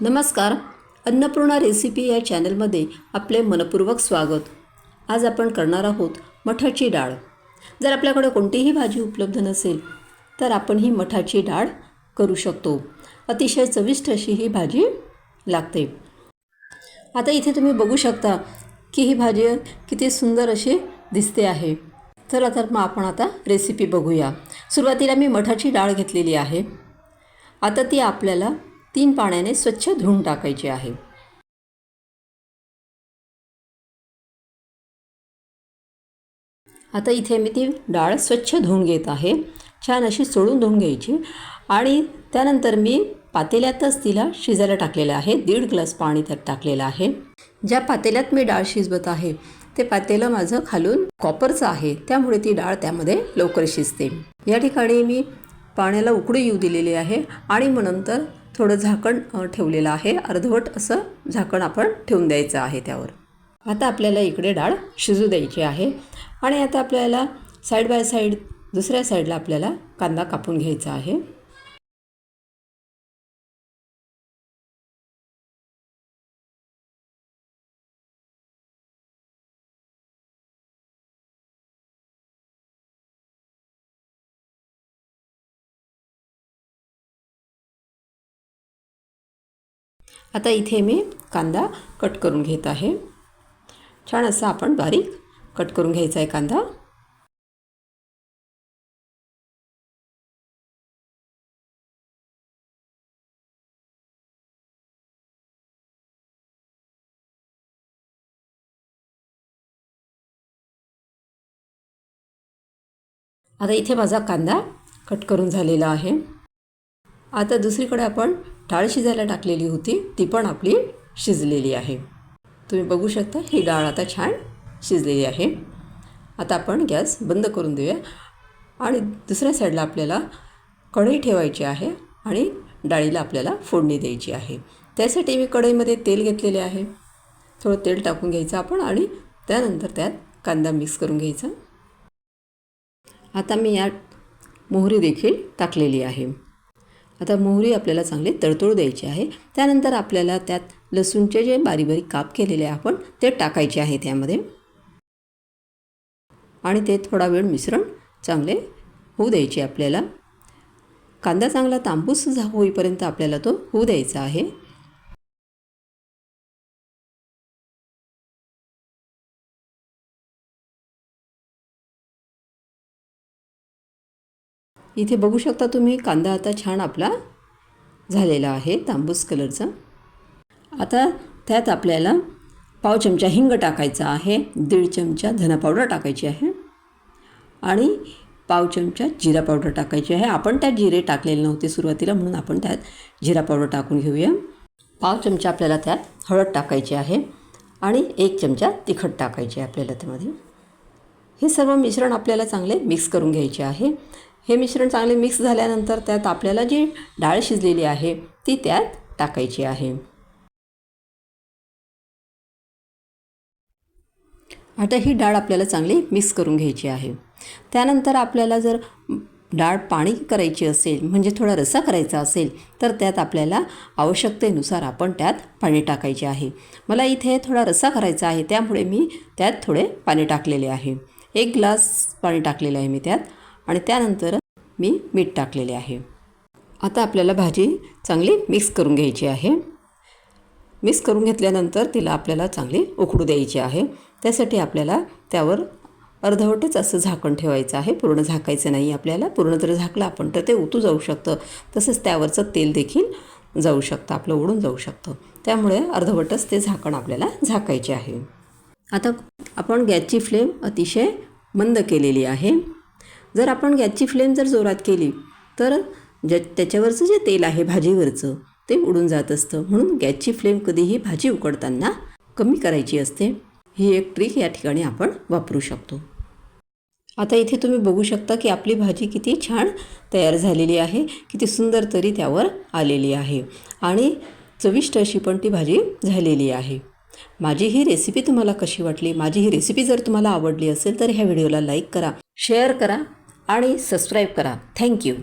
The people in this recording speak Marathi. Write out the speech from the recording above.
नमस्कार अन्नपूर्णा रेसिपी या चॅनलमध्ये आपले मनपूर्वक स्वागत. आज आपण करणार आहोत मठाची डाळ. जर आपल्याकडे कोणतीही भाजी उपलब्ध नसेल तर आपण ही मठाची डाळ करू शकतो. अतिशय चविष्ट अशी ही भाजी लागते. आता इथे तुम्ही बघू शकता की ही भाजी किती सुंदर अशी दिसते आहे. चला तर मग आपण आता रेसिपी बघूया. सुरुवातीला मी मठाची डाळ घेतलेली आहे. आता ती आपल्याला तीन पाण्याने स्वच्छ धुवून टाकायची आहे. आता इथे मी ती डाळ स्वच्छ धुवून घेत आहे. छान अशी सोडून धुवून घ्यायची. आणि त्यानंतर मी पातेल्यातच तिला शिजायला टाकलेलं आहे. दीड ग्लास पाणी त्यात टाकलेलं आहे. ज्या पातेल्यात मी डाळ शिजवत आहे ते पातेलं माझं खालून कॉपरचं आहे. त्यामुळे ती डाळ त्यामध्ये लवकर शिजते. या ठिकाणी मी पाण्याला उकळी येऊ दिलेली आहे. आणि मग नंतर थोडं झाकण ठेवलेलं आहे. अर्धवट असं झाकण आपण ठेवून द्यायचं आहे त्यावर. आता आपल्याला इकडे डाळ शिजू द्यायची आहे. आणि आता आपल्याला साईड बाय साईड दुसऱ्या साईडला आपल्याला कांदा कापून घ्यायचा आहे. आता इथे मी कांदा कट करून घेत आहे. छान असं आपण बारीक कट करून घ्यायचा आहे कांदा. आता इथे माझा कांदा कट करून झालेला आहे. आता दुसरीकडे आपण डाळ शिजायला टाकलेली होती ती पण आपली शिजलेली आहे. तुम्ही बघू शकता ही डाळ आता छान शिजलेली आहे. आता आपण गॅस बंद करून देऊया. आणि दुसऱ्या साईडला आपल्याला कढई ठेवायची आहे आणि डाळीला आपल्याला फोडणी द्यायची आहे. त्यासाठी मी कढईमध्ये तेल घेतलेले आहे. थोडं तेल टाकून घ्यायचं आपण आणि त्यानंतर त्यात कांदा मिक्स करून घ्यायचा. आता मी यात मोहरी देखील टाकलेली आहे. आता मोहरी आपल्याला चांगली तडतोड द्यायची आहे. त्यानंतर आपल्याला त्यात लसूणचे जे बारीक बारीक काप केलेले आहे आपण ते टाकायचे आहे त्यामध्ये. आणि ते थोडा वेळ मिश्रण चांगले होऊ द्यायचे आपल्याला. कांदा चांगला तांबूस झा होईपर्यंत आपल्याला तो होऊ द्यायचा आहे. इथे बघू शकता तुम्ही कांदा आता छान आपला झालेला आहे तांबूस कलरचा. आता त्यात आपल्याला पाव चमचा हिंग टाकायचा आहे दीड चमचा धना पावडर टाकायची आहे आणि पाव चमचा जिरा पावडर टाकायची आहे. आपण त्यात जिरे टाकलेले नव्हते सुरुवातीला म्हणून आपण त्यात जिरा पावडर टाकून घेऊया. पाव चमचा आपल्याला त्यात हळद टाकायची आहे आणि एक चमचा तिखट टाकायची आहे आपल्याला त्यामध्ये हे सर्व मिश्रण आपल्याला चांगले मिक्स करून घ्यायचे आहे. हे मिश्रण चांगले मिक्स झाल्यानंतर त्यात आपल्याला जी डाळ शिजलेली आहे ती त्यात टाकायची आहे. आता ही डाळ आपल्याला चांगली मिक्स करून घ्यायची आहे. त्यानंतर आपल्याला जर डाळ पाणी करायची असेल म्हणजे थोडा रसा करायचा असेल तर त्यात आपल्याला आवश्यकतेनुसार आपण त्यात पाणी टाकायचे आहे. मला इथे थोडा रसा करायचा आहे त्यामुळे मी त्यात थोडे पाणी टाकलेले आहे. एक ग्लास पाणी टाकलेलं आहे मी त्यात. आणि त्यानंतर मी मीठ टाकलेले आहे. आता आपल्याला भाजी चांगली मिक्स करून घ्यायची आहे. मिक्स करून घेतल्यानंतर तिला आपल्याला चांगली उकडू द्यायची आहे. त्यासाठी आपल्याला त्यावर अर्धवटच असं झाकण ठेवायचं आहे. पूर्ण झाकायचं नाही आपल्याला. पूर्ण जर झाकलं आपण तर ते उतू जाऊ शकतं. तसंच त्यावरचं तेल देखील जाऊ शकतं. आपलं उडून जाऊ शकतं. त्यामुळे अर्धवटच ते झाकण आपल्याला झाकायचे आहे. आता आपण गॅसची फ्लेम अतिशय मंद केलेली आहे. जर आपण गॅसची फ्लेम जर जोरात केली तर ज्या त्याच्यावरचं जे तेल आहे भाजीवरचं ते उडून जात असतं. म्हणून गॅसची फ्लेम कधीही भाजी उकडताना कमी करायची असते. ही एक ट्रिक या ठिकाणी आपण वापरू शकतो. आता इथे तुम्ही बघू शकता की आपली भाजी किती छान तयार झालेली आहे किती सुंदर तरी त्यावर आलेली आहे. आणि चविष्ट अशी पण ती भाजी झालेली आहे. माझी ही रेसिपी तुम्हाला कशी वाटली? माझी ही रेसिपी जर तुम्हाला आवडली असेल तर ह्या व्हिडिओला लाईक करा शेअर करा आणि सबस्क्राईब करा. थँक्यू